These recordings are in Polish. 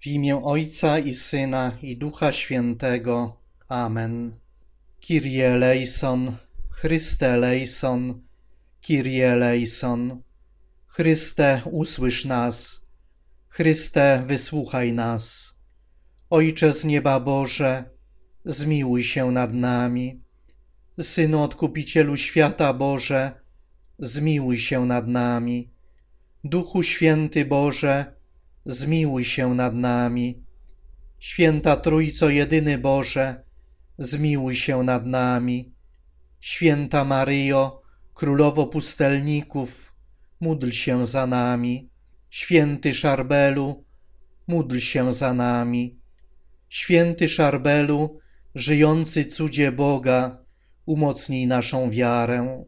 W imię Ojca i Syna i Ducha Świętego. Amen. Kyrie eleison, Chryste eleison, Kyrie eleison. Chryste, usłysz nas. Chryste, wysłuchaj nas. Ojcze z nieba Boże, zmiłuj się nad nami. Synu Odkupicielu świata Boże, zmiłuj się nad nami. Duchu Święty Boże, zmiłuj się nad nami. Święta Trójco Jedyny Boże, zmiłuj się nad nami. Święta Maryjo, Królowo Pustelników, módl się za nami. Święty Szarbelu, módl się za nami. Święty Szarbelu, żyjący cudzie Boga, umocnij naszą wiarę.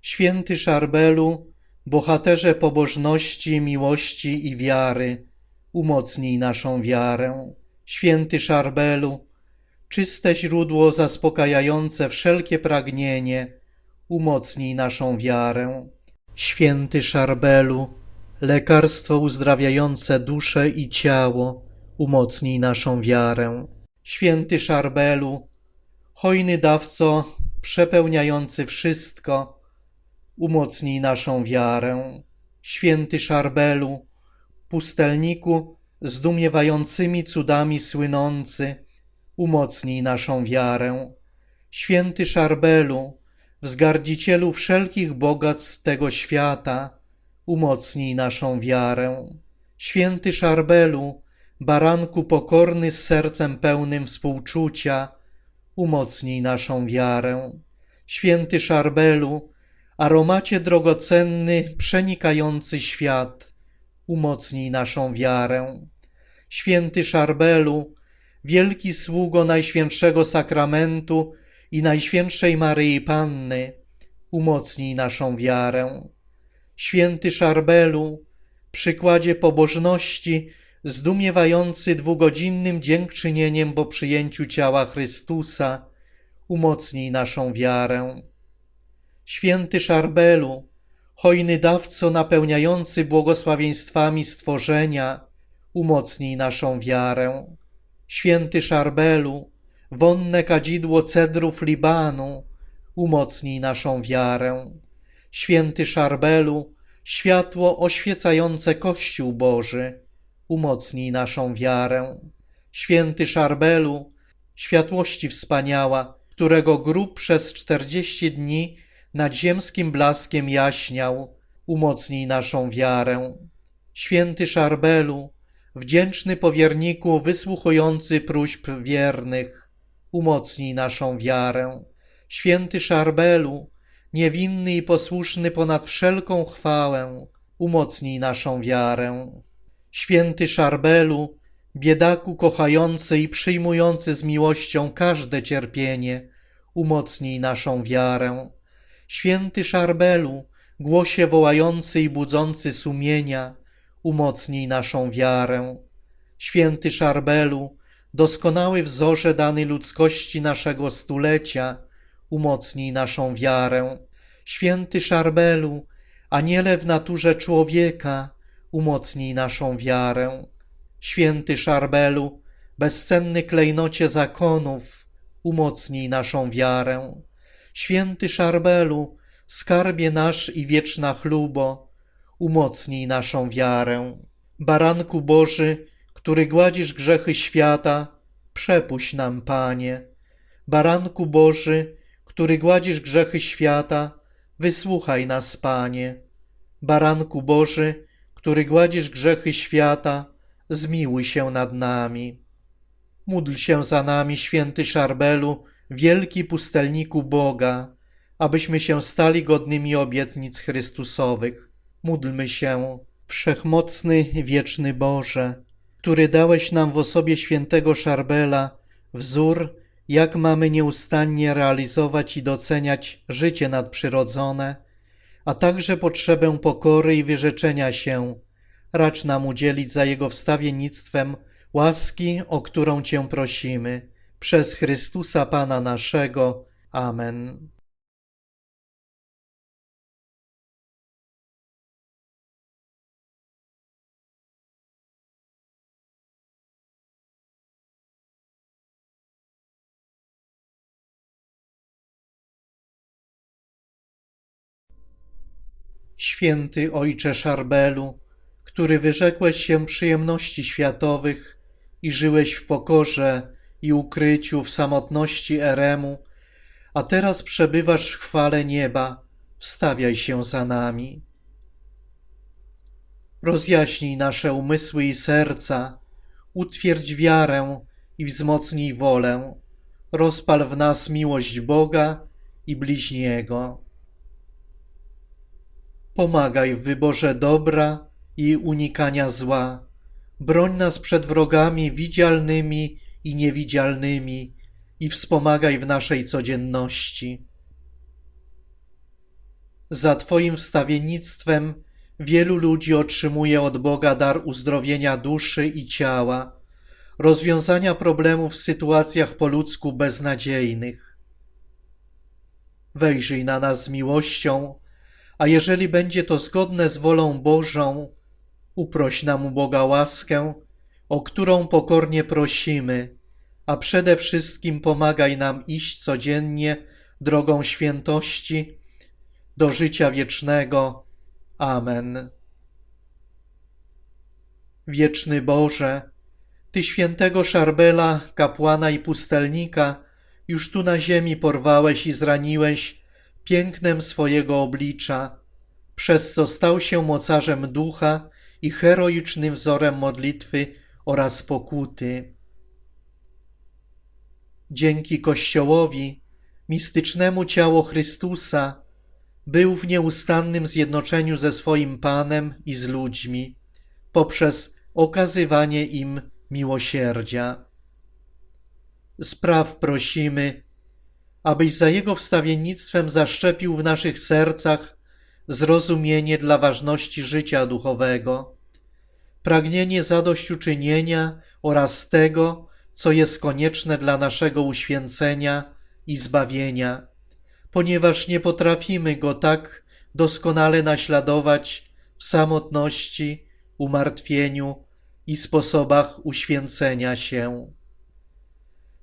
Święty Szarbelu, bohaterze pobożności, miłości i wiary, umocnij naszą wiarę. Święty Szarbelu, czyste źródło zaspokajające wszelkie pragnienie, umocnij naszą wiarę. Święty Szarbelu, lekarstwo uzdrawiające duszę i ciało, umocnij naszą wiarę. Święty Szarbelu, hojny dawco przepełniający wszystko, umocnij naszą wiarę. Święty Szarbelu, pustelniku zdumiewającymi cudami słynący, umocnij naszą wiarę. Święty Szarbelu, wzgardzicielu wszelkich bogactw tego świata, umocnij naszą wiarę. Święty Szarbelu, baranku pokorny z sercem pełnym współczucia, umocnij naszą wiarę. Święty Szarbelu, aromacie drogocenny, przenikający świat, umocnij naszą wiarę. Święty Szarbelu, wielki sługo Najświętszego Sakramentu i Najświętszej Maryi Panny, umocnij naszą wiarę. Święty Szarbelu, przykładzie pobożności, zdumiewający dwugodzinnym dziękczynieniem po przyjęciu ciała Chrystusa, umocnij naszą wiarę. Święty Szarbelu, hojny dawco napełniający błogosławieństwami stworzenia, umocnij naszą wiarę. Święty Szarbelu, wonne kadzidło cedrów Libanu, umocnij naszą wiarę. Święty Szarbelu, światło oświecające Kościół Boży, umocnij naszą wiarę. Święty Szarbelu, światłości wspaniała, którego grób przez czterdzieści dni nad ziemskim blaskiem jaśniał, umocnij naszą wiarę. Święty Szarbelu, wdzięczny powierniku wysłuchujący próśb wiernych, umocnij naszą wiarę. Święty Szarbelu, niewinny i posłuszny ponad wszelką chwałę, umocnij naszą wiarę. Święty Szarbelu, biedaku kochający i przyjmujący z miłością każde cierpienie, umocnij naszą wiarę. Święty Szarbelu, głosie wołający i budzący sumienia, umocnij naszą wiarę. Święty Szarbelu, doskonały wzorze dany ludzkości naszego stulecia, umocnij naszą wiarę. Święty Szarbelu, aniele w naturze człowieka, umocnij naszą wiarę. Święty Szarbelu, bezcenny klejnocie zakonów, umocnij naszą wiarę. Święty Szarbelu, skarbie nasz i wieczna chlubo, umocnij naszą wiarę. Baranku Boży, który gładzisz grzechy świata, przepuść nam, Panie. Baranku Boży, który gładzisz grzechy świata, wysłuchaj nas, Panie. Baranku Boży, który gładzisz grzechy świata, zmiłuj się nad nami. Módl się za nami, święty Szarbelu, wielki pustelniku Boga, abyśmy się stali godnymi obietnic Chrystusowych. Módlmy się, wszechmocny, wieczny Boże, który dałeś nam w osobie świętego Szarbela wzór, jak mamy nieustannie realizować i doceniać życie nadprzyrodzone, a także potrzebę pokory i wyrzeczenia się, racz nam udzielić za Jego wstawiennictwem łaski, o którą Cię prosimy przez Chrystusa Pana naszego. Amen. Święty Ojcze Szarbelu, który wyrzekłeś się przyjemności światowych i żyłeś w pokorze, i ukryciu w samotności Eremu, a teraz przebywasz w chwale nieba, wstawiaj się za nami. Rozjaśnij nasze umysły i serca, utwierdź wiarę i wzmocnij wolę, rozpal w nas miłość Boga i bliźniego. Pomagaj w wyborze dobra i unikania zła. Broń nas przed wrogami widzialnymi i niewidzialnymi i wspomagaj w naszej codzienności. Za Twoim wstawiennictwem wielu ludzi otrzymuje od Boga dar uzdrowienia duszy i ciała, rozwiązania problemów w sytuacjach po ludzku beznadziejnych. Wejrzyj na nas z miłością, a jeżeli będzie to zgodne z wolą Bożą, uproś nam u Boga łaskę, o którą pokornie prosimy, a przede wszystkim pomagaj nam iść codziennie drogą świętości do życia wiecznego. Amen. Wieczny Boże, Ty świętego Szarbela, kapłana i pustelnika, już tu na ziemi porwałeś i zraniłeś pięknem swojego oblicza, przez co stał się mocarzem ducha i heroicznym wzorem modlitwy oraz pokuty. Dzięki Kościołowi, mistycznemu ciało Chrystusa, był w nieustannym zjednoczeniu ze swoim Panem i z ludźmi, poprzez okazywanie im miłosierdzia. Spraw prosimy, abyś za Jego wstawiennictwem zaszczepił w naszych sercach zrozumienie dla ważności życia duchowego, pragnienie zadośćuczynienia oraz tego, co jest konieczne dla naszego uświęcenia i zbawienia, ponieważ nie potrafimy Go tak doskonale naśladować w samotności, umartwieniu i sposobach uświęcenia się.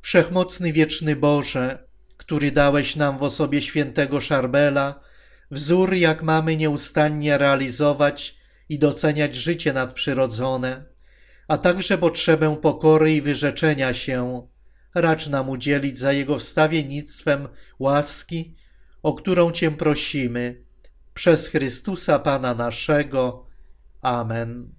Wszechmocny wieczny Boże, który dałeś nam w osobie świętego Szarbela, wzór jak mamy nieustannie realizować i doceniać życie nadprzyrodzone, a także potrzebę pokory i wyrzeczenia się, racz nam udzielić za Jego wstawiennictwem łaski, o którą Cię prosimy, przez Chrystusa Pana naszego. Amen.